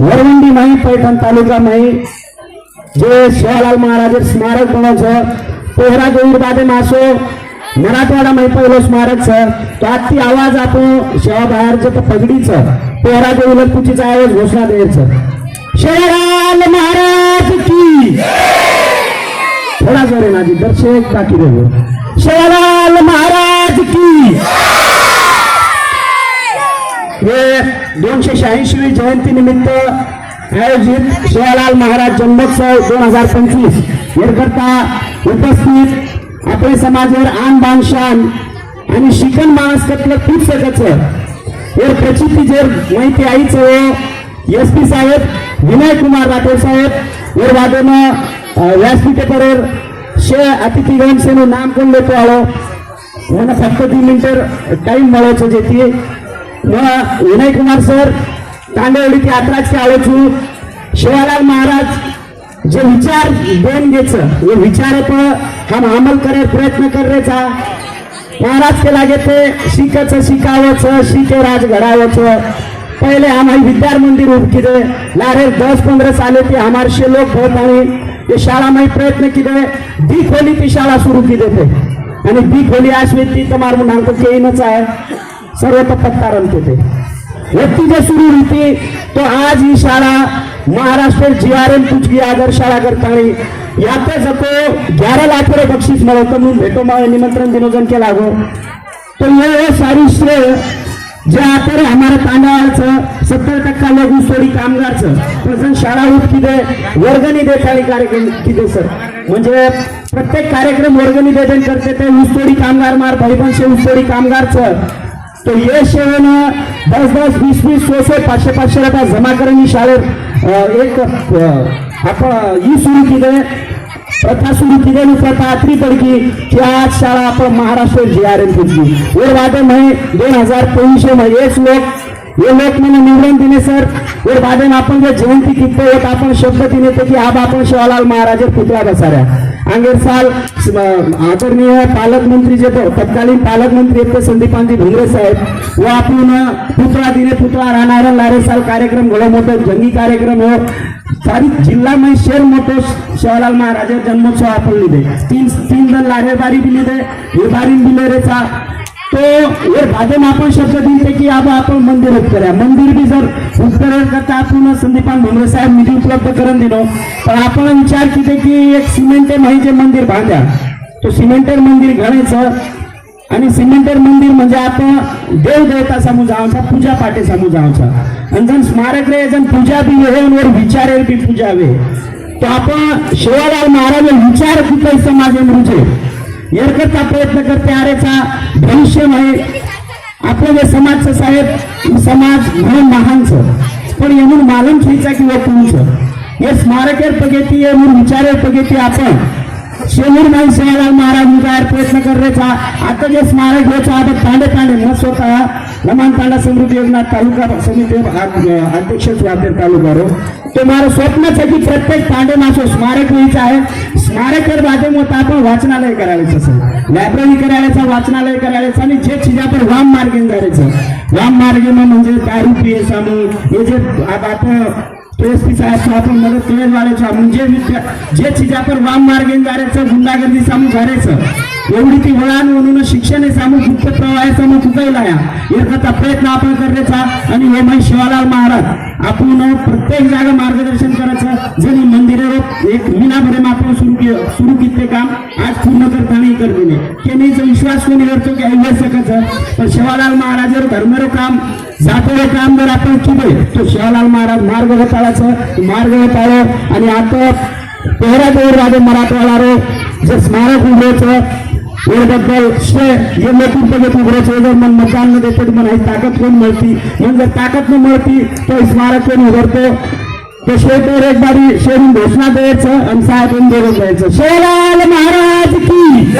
वरवंडी नाही पैठण तालुका नाही. जे शिवालाल महाराज स्मारक बनावचं पोहरा गोविंदबादे मासो मराठवाडा माई पहिलं स्मारक छ तो आत्ती आवाज आपण शेवा बाहेरचं तर पगडीचं पोहरा गोविंद पुचीचा आवाज घोषणा द्यायचं शिवलाल महाराज की थोडा जोर आहे माझी दर्शक बाकी देऊ. शेवालाल महाराज की हे दोनशे शहाऐंशी जयंतीनिमित्त आयोजित शिवालाल महाराज जन्मोत्सव दोन हजार पंचवीस. याकरता उपस्थित आपले समाजवर आन बान शान आणि शिकन माणस कटलं खूप सगळं या प्रचिती जर माहिती आईच एस पी साहेब विनय कुमार राठोड साहेब या वादनं व्यासपीठावर शे अतिथिगण सेने नाम कोण देतो आलो. यांना फक्त तीन मिनटं टाईम मिळायचं जे ती व विनय कुमार सर तांडेवडीत यात्राचे आलोचू शिवालाल महाराज जे विचार दोन घेच हे विचार पर हम अमल करे प्रयत्न करायचा. महाराज के लागे ते शिकच शिकावच शिके राज घड़ावच. पहिले हमारी विद्यार मंदिर उठे लारे दस पंधरा साले ते हमारे लोक होत आणि ते शाळा माही प्रयत्न किए दी खोली ती शाळा सुरू केली देते आणि दी खोली आज मी ती तर मारून आणतो येईनच आहे. सर्व तर होते. रमते ते व्यक्ती जे सुरू होती. तो आज ही शाळा महाराष्ट्र जी आर एम तुझी आदर्श शाळा करताना? यात जको ग्यारह लाख रुपये बक्षीस मिळवतं म्हणून भेटो मला निमंत्रण दिनोजन केला गो तो ये सारी श्रेय जे आता रे हमारा तांदळाचं सत्तर टक्का लघु ऊसतोडी कामगारचं पण शाळा उठ किदे वर्गणी देताळी कार्यक्रम किदे सर? म्हणजे प्रत्येक कार्यक्रम वर्गणी देते करते ते ऊसतोडी कामगार मार भाईबंश ऊसतोडी कामगारचं. तो ये सेवेनं दस दस वीस वीस सो से पाचशे पाचशे रुपया जमा करून शाळेत अं, एक अं, आपण ही सुरू केली प्रथा सुरू केली आणि प्रथा आतरी पडकी की आज शाळा आपण महाराष्ट्र जी आर एम पुजली वर वादे आहे दोन हजार तेवीसशे मध्ये एक लोक हे लोक निवडून दिले सर. वर वादन आपण जे जयंती किती होत आपण शब्द दिले ते की आबा आपण शिवालाल महाराज पुतळा बसाऱ्या. अंगेर साल आदरणीय पालकमंत्री जे तत्कालीन पालकमंत्री आहेत ते संदीपानजी भुमरे साहेब. व आपण पुतळा दिले पुतळा राहणारा लारे साल कार्यक्रम घडो मोठो जंगी कार्यक्रम हो. सारी जिल्हा शेर मोठो शिवालाल महाराज जन्मोत्सव आपण लिहिले. तीन तीन जण लारे बारी बी लिहिले हे बारी बिलेरेचा तो हे भाजप आपण शब्द दिले की आबा आपण मंदिर उप करूया मंदिर बी जर उत्तरण करता आपण संदीपान भुमरे साहेब निधी उपलब्ध करून दिलो. पण आपण विचार केले की एक सिमेंटे माहिती मंदिर बांधा. तो सिमेंटेड मंदिर घडायचं आणि सिमेंटेड मंदिर म्हणजे आपण देव देवता समू जावचा पूजा पाठे समू जावचा आणि जण स्मारक रे जण पूजा बी हे वर विचारे बी. पूजावे तो आपण शिवालाल महाराज विचार कुठे समाज म्हणजे एकचा प्रयत्न करते आरेचा. भविष्य आहे आपलं जे समाजचं साहेब समाज म्हणून महानचं. पण येऊन मालूम ठेचा किंवा तुमचं हे स्मारकेर पगेती हे म्हणून विचारेर पगेती आपण शेमूर भाई सेवालाल महाराज मुखार प्रयत्न कर रहे था आता जे स्मारक घ्यायचं आता तांडे तांडे न स्वतः लमान तांडा समृद्धी योजना तालुका समिती अध्यक्ष स्वातेर तालुका रो तो मारो स्वप्नच आहे की प्रत्येक तांडे मासो स्मारक व्हायचं आहे? स्मारक माध्यम आपण वाचनालय करायचं सर लायब्ररी करायचं वाचनालय करायचं आणि जे चीज आपण वाम मार्गेन करायचं. वाम मार्गेनं म्हणजे दारू पिये सामू हे जे आता आपण टीएसपी साहेब आपण मदत केलं वाढायचं म्हणजे विद्या- जे चीज पर वाम मार्गेन करायचं गुंडागर्दी सामू करायचं एवढी ती वळण म्हणून शिक्षण आहे सामू गुप्त प्रवाह सामू चुकायला या याचा प्रयत्न आपण करायचा आणि हे माई शिवालाल महाराज आपण प्रत्येक जागा मार्गदर्शन करायचं. जरी मंदिरावर एक महिनाभरे आपण सुरू सुरू केले काम आज पूर्ण करता करते केनीचा विश्वास कोणी करतो की ऐवज सकायचं पण शिवालाल महाराजर धर्मरो काम जातो काम जर आपण केले तो शिवालाल महाराज मार्ग होताळाचं मार्ग होताळो आणि आता पेहरा देऊर राजे मराठवाडा रो जे स्मारक उभ्याचं याबद्दल श्रेय हे लोक बघत उभरायचं जर मन मतदान न देते मन ही ताकद कोण मिळती? मग जर ताकद न मिळती तो स्मारक कोण उभरतो पेशवेकर एक बारी शेरून घोषणा द्यायचं आणि साहेब बोलून द्यायचं. शेलाल महाराज की.